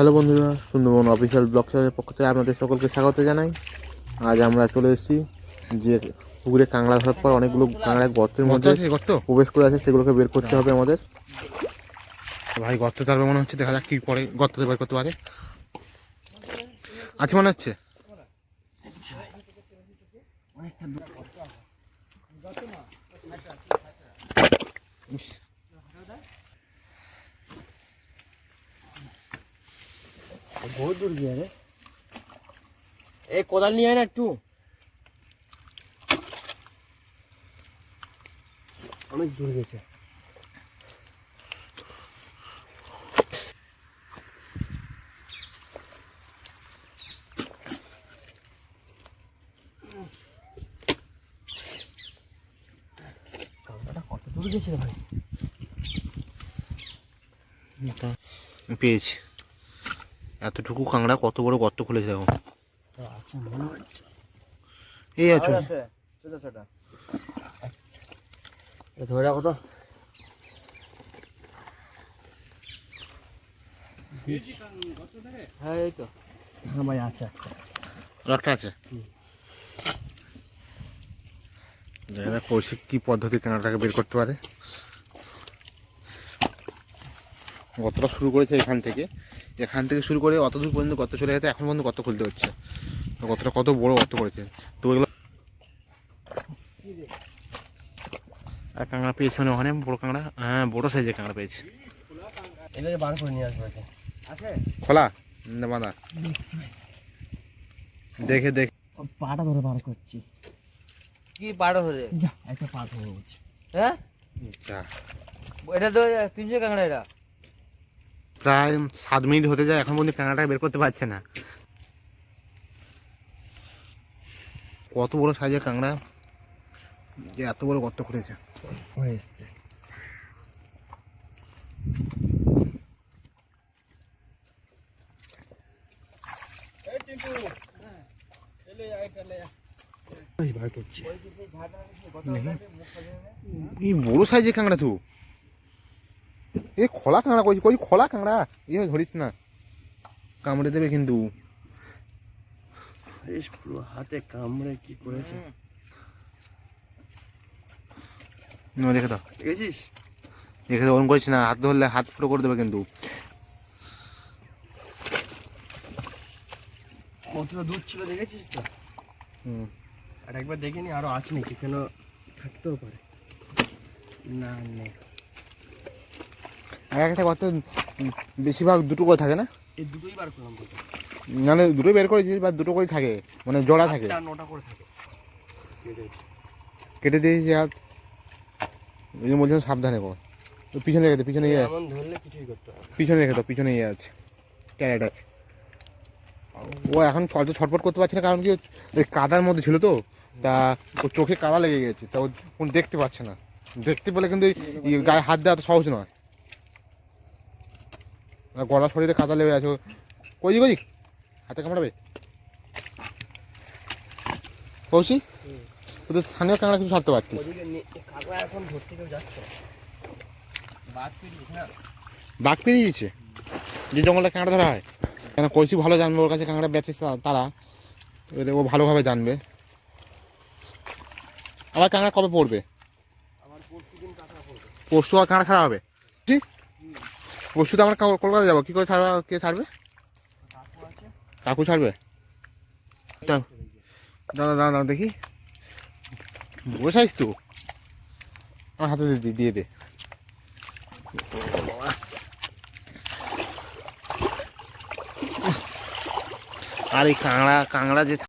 Hello বন্ধুরা Sundarban official blog চ্যানেলের পক্ষ থেকে আপনাদের সকলকে স্বাগত জানাই। আজ আমরা চলে এসেছি যে পুকুরে কাঁকড়া ধরার পর অনেকগুলো কাঁকড়া গর্তের মধ্যে প্রবেশ করে আছে সেগুলোকে বের করতে হবে আমাদের। ভাই গর্ত তারবে মনে হচ্ছে দেখা যাক কি পরে গর্ততে বের করতে পারে। আছে মনে হচ্ছে? ইস, বহুত দূর গিয়ে রে। এ কোদাল নিয়ে আয় না একটু। অনেক দূর গেছে। কত দূর গেছে রে ভাই? এটা পেয়েছি। এতটুকু কাঁকড়া কত বড় গর্ত খুলেছে দেখো আচ্ছা এই আছে। ধরে রাখো তো। হ্যাঁ এই তো। হ্যাঁ ভাই আছে একটা। একটা আছে? দেখা যাক কৌশিক কি পদ্ধতি কেনাটাকে বের করতে পারে? গর্তটা শুরু করেছে এখান থেকে? এখান থেকে শুরু করে অত দূর পর্যন্ত গর্ত চলে গেছে এখন পর্যন্ত গর্ত খুলতে হচ্ছে? তো গর্তটা কত বড় গর্ত করেছে? তো এগুলো আর কাঁকড়া পেয়েছে মানে ওখানে বড় কাঁকড়া হ্যাঁ বড় সাইজের কাঁকড়া পেয়েছে। বার করে নিয়ে আসব আছে আছে? খোলা? বাঁধা? দেখে দেখে। পাটা ধরে বার করছি। কি পাড়ো ধরে? যা একটা পা ধরে হ্যাঁ? এটা তো তিনশো কাঁকড়া এটা। প্রায় সাত মিনিট হতে যায় এখন পর্যন্ত কাঁকড়াটা বের করতে পারছে না। কত বড় সাইজের কাঁকড়া? যে এত বড় গর্ত করেছে হয়ে এসছে। বড় সাইজের কাঁকড়া তো। এ খোলা কাঁকড়া কই কই খোলা কাঁকড়া। এভাবে ধরিস না। কামড়ে দেবে কিন্তু। বেশ পুরো হাতে কামড়ে কি করেছে? না, রেখে দাও। দেখেছিস? রেখে দাও ওরকম করিস না। হাত ধরলে হাত ফুটো করে দেবে কিন্তু। কতটা দূর ছিল দেখেছিস তো? হুম। আর একবার দেখিনি আরও আছে নাকি? কেন থাকতেও পারে। না নেই আর একটা উম, বেশিরভাগ দুটো করে থাকে না? এই দুটোই বার করলাম মানে দুটো বের করেছিস বা দুটো করে থাকে? মানে জোড়া থাকে? নটা করে থাকে। কেটে দিয়েছি। হাত এই জন্য বলছিলাম সাবধানে কর তো পিছনে রেখে দে পিছনে ইয়ে ধরলে কিছুই করতে পিছনে রেখে দাও পিছনে ইয়ে আছে। ক্যারেট আছে। ও এখন অত ছটফট করতে পারছে না কারণ কি ওই কাদার মধ্যে ছিল তো তা ওর চোখে কাদা লেগে গেছে তা ও দেখতে পাচ্ছে না। দেখতে পেলে কিন্তু এই গায়ে হাত দেওয়া তো সহজ নয়। গলা শরীরে কাদা লেগে আছে। কই দিক হাতে কামড়াবে? কৌশি ও তো স্থানীয় কাঁকড়া কিছু ছাড়তে না বাঘ পেরিয়ে দিয়েছে যে জঙ্গলটা কাঁকড়া ধরা হয়। কেন কইসি ভালো জানবে ওর কাছে কাঁকড়া বেচে তারা। এবারে ও ভালোভাবে জানবে। আবার কাঁকড়া কবে পড়বে? পরশু আর কাঁকড়া খারাপ হবে। কি পরশু তো আমরা কলকাতা যাব। কি করে ছাড়বে কে ছাড়বে? কাকু ছাড়বে? দাদা দাও দেখি। বড় তো? আমার হাতে দিয়ে দিয়ে দে। আর এই কাঁকড়া কাঁকড়া যে